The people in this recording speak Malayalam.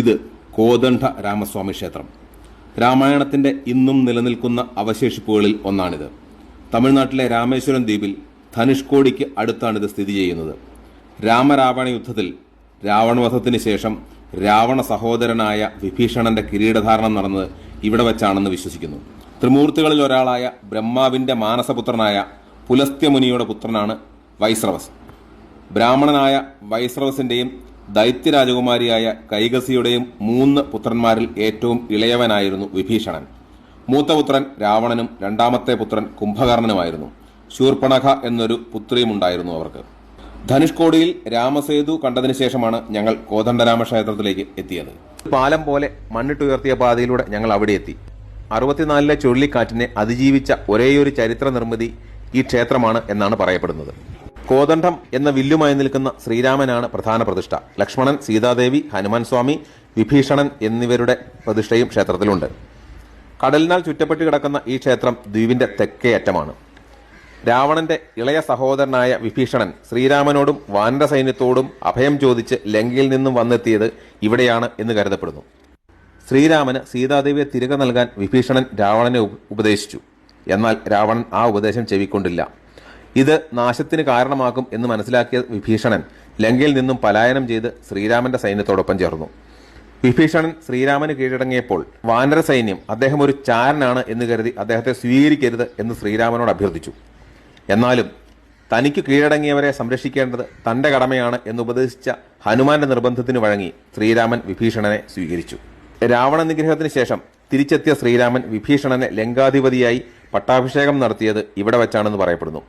ഇത് കോദണ്ഡ രാമസ്വാമി ക്ഷേത്രം. രാമായണത്തിന്റെ ഇന്നും നിലനിൽക്കുന്ന അവശേഷിപ്പുകളിൽ ഒന്നാണിത്. തമിഴ്നാട്ടിലെ രാമേശ്വരം ദ്വീപിൽ ധനുഷ്കോടിക്ക് അടുത്താണിത് സ്ഥിതി ചെയ്യുന്നത്. രാമരാവണ യുദ്ധത്തിൽ രാവണവധത്തിന് ശേഷം രാവണ സഹോദരനായ വിഭീഷണന്റെ കിരീടധാരണം നടന്നത് ഇവിടെ വെച്ചാണെന്ന് വിശ്വസിക്കുന്നു. ത്രിമൂർത്തികളിൽ ഒരാളായ ബ്രഹ്മാവിന്റെ മാനസപുത്രനായ പുലസ്ത്യമുനിയുടെ പുത്രനാണ് വൈസ്രവസ്. ബ്രാഹ്മണനായ വൈസ്രവസിന്റെയും ദൈത്യരാജകുമാരിയായ കൈകസിയുടെയും മൂന്ന് പുത്രന്മാരിൽ ഏറ്റവും ഇളയവനായിരുന്നു വിഭീഷണൻ. മൂത്തപുത്രൻ രാവണനും രണ്ടാമത്തെ പുത്രൻ കുംഭകർണനുമായിരുന്നു. ശൂർപ്പണഖ എന്നൊരു പുത്രിയുമുണ്ടായിരുന്നു അവർക്ക്. ധനുഷ്കോടിയിൽ രാമസേതു കണ്ടതിന് ശേഷമാണ് ഞങ്ങൾ കോതണ്ഡരാമ ക്ഷേത്രത്തിലേക്ക് എത്തിയത്. പാലം പോലെ മണ്ണിട്ടുയർത്തിയ പാതയിലൂടെ ഞങ്ങൾ അവിടെ എത്തി. അറുപത്തിനാലിലെ ചുഴലിക്കാറ്റിനെ അതിജീവിച്ച ഒരേയൊരു ചരിത്ര നിർമ്മിതി ഈ ക്ഷേത്രമാണ് എന്നാണ് പറയപ്പെടുന്നത്. കോദണ്ഡം എന്ന വില്ലുമായി നിൽക്കുന്ന ശ്രീരാമനാണ് പ്രധാന പ്രതിഷ്ഠ. ലക്ഷ്മണൻ സീതാദേവി ഹനുമാൻ സ്വാമി വിഭീഷണൻ എന്നിവരുടെ പ്രതിഷ്ഠയും ക്ഷേത്രത്തിലുണ്ട്. കടലിനാൽ ചുറ്റപ്പെട്ട് കിടക്കുന്ന ഈ ക്ഷേത്രം ദ്വീപിന്റെ തെക്കേ അറ്റമാണ്. രാവണന്റെ ഇളയ സഹോദരനായ വിഭീഷണൻ ശ്രീരാമനോടും വാനര സൈന്യത്തോടും അഭയം ചോദിച്ച് ലങ്കയിൽ നിന്നും വന്നെത്തിയത് ഇവിടെയാണ് എന്ന് കരുതപ്പെടുന്നു. ശ്രീരാമന് സീതാദേവിയെ തിരികെ നൽകാൻ വിഭീഷണൻ രാവണനെ ഉപദേശിച്ചു. എന്നാൽ രാവണൻ ആ ഉപദേശം ചെവിക്കൊണ്ടില്ല. ഇത് നാശത്തിന് കാരണമാക്കും എന്ന് മനസ്സിലാക്കിയ വിഭീഷണൻ ലങ്കയിൽ നിന്നും പലായനം ചെയ്ത് ശ്രീരാമന്റെ സൈന്യത്തോടൊപ്പം ചേർന്നു. വിഭീഷണൻ ശ്രീരാമന് കീഴടങ്ങിയപ്പോൾ വാനര സൈന്യം അദ്ദേഹം ഒരു ചാരനാണ് എന്ന് കരുതി അദ്ദേഹത്തെ സ്വീകരിക്കരുത് എന്ന് ശ്രീരാമനോട് അഭ്യർത്ഥിച്ചു. എന്നാലും തനിക്ക് കീഴടങ്ങിയവരെ സംരക്ഷിക്കേണ്ടത് തന്റെ കടമയാണ് എന്ന് ഉപദേശിച്ച ഹനുമാന്റെ നിർബന്ധത്തിന് വഴങ്ങി ശ്രീരാമൻ വിഭീഷണനെ സ്വീകരിച്ചു. രാവണ നിഗ്രഹത്തിന് ശേഷം തിരിച്ചെത്തിയ ശ്രീരാമൻ വിഭീഷണനെ ലങ്കാധിപതിയായി പട്ടാഭിഷേകം നടത്തിയത് ഇവിടെ വച്ചാണെന്ന് പറയപ്പെടുന്നു.